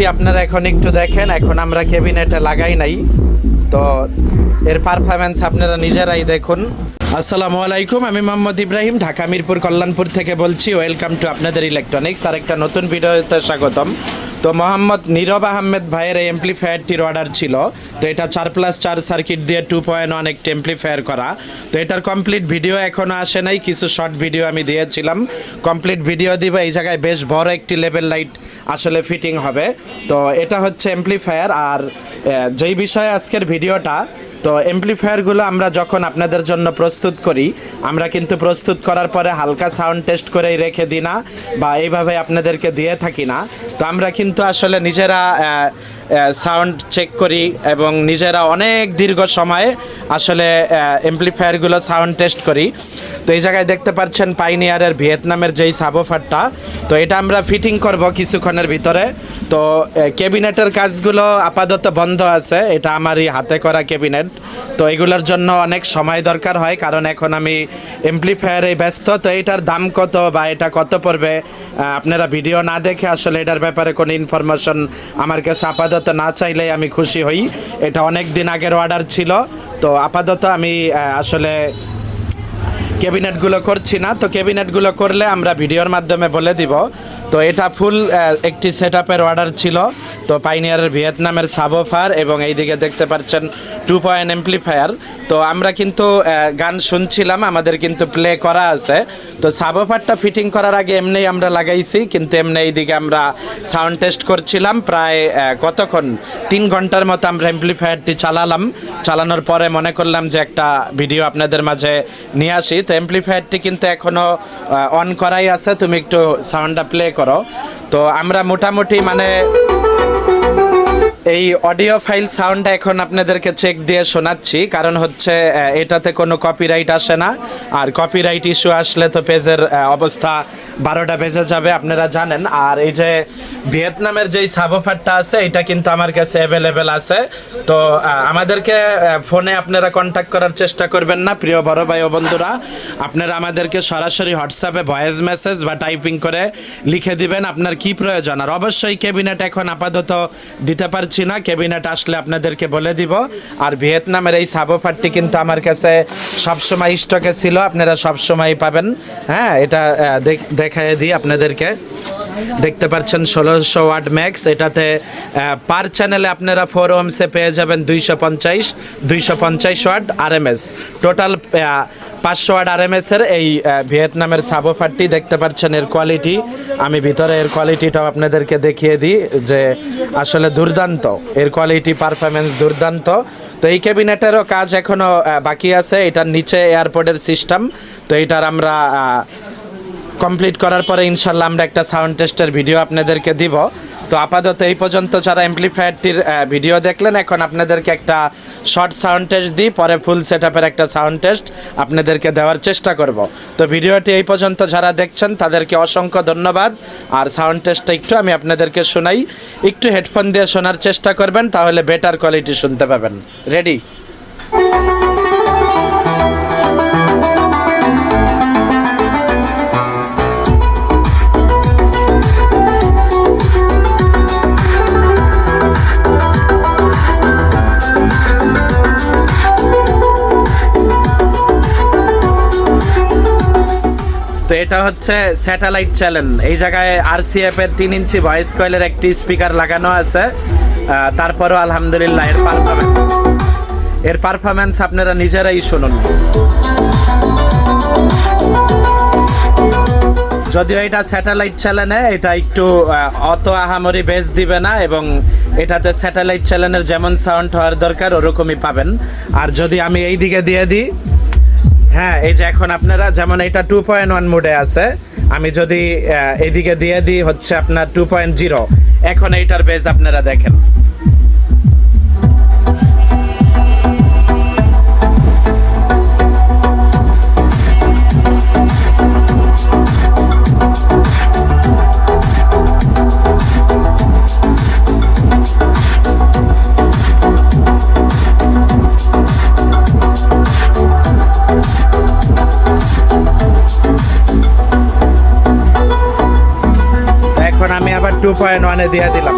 ক্যাবিনেটটি আপনারা এখন একটু দেখেন, এখন আমরা ক্যাবিনেটে লাগাই নাই। তো এর পারফরমেন্স আপনারা নিজেরাই দেখুন। আসসালামু আলাইকুম, আমি মোহাম্মদ ইব্রাহিম, ঢাকা মিরপুর কল্যাণপুর থেকে বলছি ওয়েলকাম টু আপনাদের ইলেকট্রনিক্স আর একটা নতুন ভিডিওতে স্বাগতম। তো মোহাম্মদ নীরব আহমেদ ভাইয়ের এই এমপ্লিফায়ারটির অর্ডার ছিল। তো এটা চার প্লাস চার সার্কিট দিয়ে টু পয়েন্ট একটি এমপ্লিফায়ার করা। তো এটার কমপ্লিট ভিডিও এখনও আসে নাই, কিছু শর্ট ভিডিও আমি দিয়েছিলাম। কমপ্লিট ভিডিও দিব, এই জায়গায় বেশ বড় একটি লেভেল লাইট আসলে ফিটিং হবে। তো এটা হচ্ছে এমপ্লিফায়ার আর যেই বিষয়ে আজকের ভিডিওটা তো এমপ্লিফায়ারগুলো আমরা যখন আপনাদের জন্য প্রস্তুত করি, আমরা কিন্তু প্রস্তুত করার পরে হালকা সাউন্ড টেস্ট করেই রেখে দিই না বা এইভাবে আপনাদেরকে দিয়ে থাকি না। তো আমরা কিন্তু আসলে নিজেরা সাউন্ড চেক করি এবং নিজেরা অনেক দীর্ঘ সময়ে আসলে এমপ্লিফায়ারগুলো সাউন্ড টেস্ট করি। তো এই জায়গায় দেখতে পাচ্ছেন পাইনিয়ারের ভিয়েতনামের যেই সাবোফারটা তো এটা আমরা ফিটিং করব কিছুক্ষণের ভিতরে। তো ক্যাবিনেটের কাজগুলো আপাতত বন্ধ আছে, এটা আমারই হাতে করা ক্যাবিনেট। তো এগুলোর জন্য অনেক সময় দরকার হয়, কারণ এখন আমি এমপ্লিফায়ারে ব্যস্ত। তো এটার দাম কত বা এটা কত পড়বে আপনারা ভিডিও না দেখে আসলে এটার ব্যাপারে কোনো ইনফরমেশন আমার কাছে আপাতত না চাইলেই আমি খুশি হই। এটা অনেক দিন আগের অর্ডার ছিল। তো আপাতত আমি আসলে ক্যাবিনেটগুলো করছি না, তো ক্যাবিনেটগুলো করলে আমরা ভিডিওর মাধ্যমে বলে দিব। তো এটা ফুল একটি সেট অর্ডার ছিল, তো পাইনিয়ারের ভিয়েতনামের সাবোফার এবং এইদিকে দেখতে পাচ্ছেন টু পয়েন্ট এমপ্লিফায়ার তো আমরা কিন্তু গান শুনছিলাম, আমাদের কিন্তু প্লে করা আছে। তো সাবোফারটা ফিটিং করার আগে এমনি আমরা লাগাইছি, কিন্তু এমনি এইদিকে আমরা সাউন্ড টেস্ট করছিলাম। প্রায় কতক্ষণ? তিন ঘণ্টার মতো আমরা এমপ্লিফায়ারটি চালালাম। চালানোর পরে মনে করলাম যে একটা ভিডিও আপনাদের মাঝে নিয়ে আসি। তো এমপ্লিফায়ারটি কিন্তু এখনও অন করাই আছে। তুমি একটু সাউন্ডটা প্লে করো। তো আমরা মোটামুটি মানে এই অডিও ফাইল সাউন্ডটা এখন আপনাদেরকে চেক দিয়ে শোনাচ্ছি। কারণ হচ্ছে এটাতে কোনো কপিরাইট আসে না। আর কপিরাইট ইস্যু আসলে তো পেজের অবস্থা বারোটা বেজে যাবে, আপনারা জানেন। আর এই যে ভিয়েতনামের যেই সাবোফারটা আছে, এটা কিন্তু আমার কাছে অ্যাভেলেবেল আছে। তো আমাদেরকে ফোনে আপনারা কন্ট্যাক্ট করার চেষ্টা করবেন না, প্রিয় বড় ভাই ও বন্ধুরা। আপনারা আমাদেরকে সরাসরি হোয়াটসঅ্যাপে ভয়েস মেসেজ বা টাইপিং করে লিখে দিবেন, আপনার কি প্রয়োজন। আর অবশ্যই ক্যাবিনেট এখন আপাতত দিতে পারছি না, ক্যাবিনেট আসলে আপনাদেরকে বলে দিব। আর ভিয়েতনামের এই সাবোফারটি কিন্তু আমার কাছে সবসময় স্টকে ছিল, আপনারা সবসময় পাবেন। হ্যাঁ এটা দেখায় দিই আপনাদেরকে। দেখতে পাচ্ছেন ষোলোশো ওয়াট ম্যাক্স, এটাতে পার চ্যানেলে আপনারা ফোর ওমসে পেয়ে যাবেন দুইশো পঞ্চাশ দুইশো পঞ্চাশ watt R M S total পাঁচশো ওয়াট আর এম এর এই ভিয়েতনামের সাবোফারটি দেখতে পাচ্ছেন, এর কোয়ালিটি আমি ভিতরে এর কোয়ালিটিটাও আপনাদেরকে দেখিয়ে দিই যে আসলে দুর্দান্ত। এর কোয়ালিটি পারফরমেন্স দুর্দান্ত। তো এই ক্যাবিনেটেরও কাজ এখনও বাকি আছে। এটার নিচে এয়ারপোর্টের সিস্টেম তো এটার আমরা কমপ্লিট করার পরে ইনশাল্লাহ আমরা একটা সাউন্ড টেস্টের ভিডিও আপনাদেরকে দিব। তো আপাতত এই পর্যন্ত যারা এমপ্লিফায়ারটির ভিডিও দেখলেন, এখন আপনাদেরকে একটা শর্ট সাউন্ড টেস্ট দিই, পরে ফুল সেট একটা সাউন্ড টেস্ট আপনাদেরকে দেওয়ার চেষ্টা করব। তো ভিডিওটি এই পর্যন্ত যারা দেখছেন, তাদেরকে অসংখ্য ধন্যবাদ। আর সাউন্ড টেস্টটা একটু আমি আপনাদেরকে শোনাই। একটু হেডফোন দিয়ে শোনার চেষ্টা করবেন, তাহলে বেটার কোয়ালিটি শুনতে পাবেন। রেডি এটা হচ্ছে স্যাটেলাইট চ্যানেল এই জায়গায় আর আরসিএফ এর তিন ইঞ্চি ভয়েস কয়েলের একটি স্পিকার লাগানো আছে। তারপরও আলহামদুলিল্লাহ এর পারফরমেন্স এর পারফরমেন্স আপনারা নিজেরাই শুনুন। যদিও এটা স্যাটেলাইট চ্যানেলে এটা একটু অত আহামরি বেস দিবে না এবং এটাতে স্যাটেলাইট চ্যানেলের যেমন সাউন্ড হওয়ার দরকার, ওরকমই পাবেন। আর যদি আমি এই দিকে দিয়ে দিই হ্যাঁ এই যে এখন আপনারা যেমন এটা টু পয়েন্ট ওয়ান মোডে আছে, আমি যদি এদিকে দিয়ে দিই হচ্ছে আপনার টু পয়েন্ট জিরো এখন এইটার বেজ আপনারা দেখেন। আবার টু পয়েন্ট ওয়ানে দিয়ে দিলাম।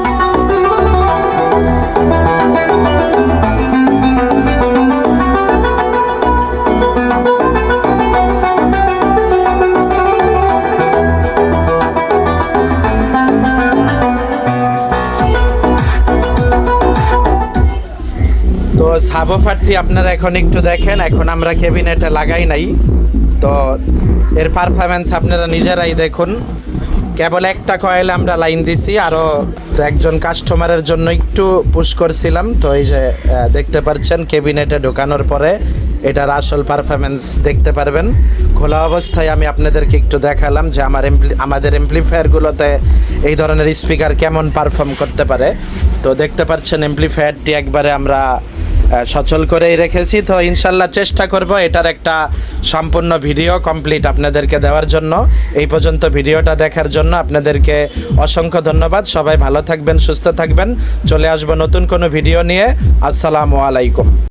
তো সাবোফারটি আপনারা এখন একটু দেখেন, এখন আমরা কেবিনেটে লাগাই নাই। তো এর পারফরমেন্স আপনারা নিজেরাই দেখুন। কেবল একটা কয়েল আমরা লাইন দিছি আরও একজন কাস্টমারের জন্য একটু পুশ করছিলাম। তো এই যে দেখতে পাচ্ছেন ক্যাবিনেটে ঢোকানোর পরে এটার আসল পারফরমেন্স দেখতে পারবেন। খোলা অবস্থায় আমি আপনাদেরকে একটু দেখালাম যে আমার আমাদের এমপ্লিফায়ারগুলোতে এই ধরনের স্পিকার কেমন পারফর্ম করতে পারে। তো দেখতে পাচ্ছেন এমপ্লিফায়ারটি একবারে আমরা সচল করেই রেখেছি। তো ইনশাল্লাহ চেষ্টা করব এটার একটা সম্পূর্ণ ভিডিও কমপ্লিট আপনাদেরকে দেওয়ার জন্য। এই পর্যন্ত ভিডিওটা দেখার জন্য আপনাদেরকে অসংখ্য ধন্যবাদ। সবাই ভালো থাকবেন, সুস্থ থাকবেন। চলে আসব নতুন কোনো ভিডিও নিয়ে। আসসালামু আলাইকুম।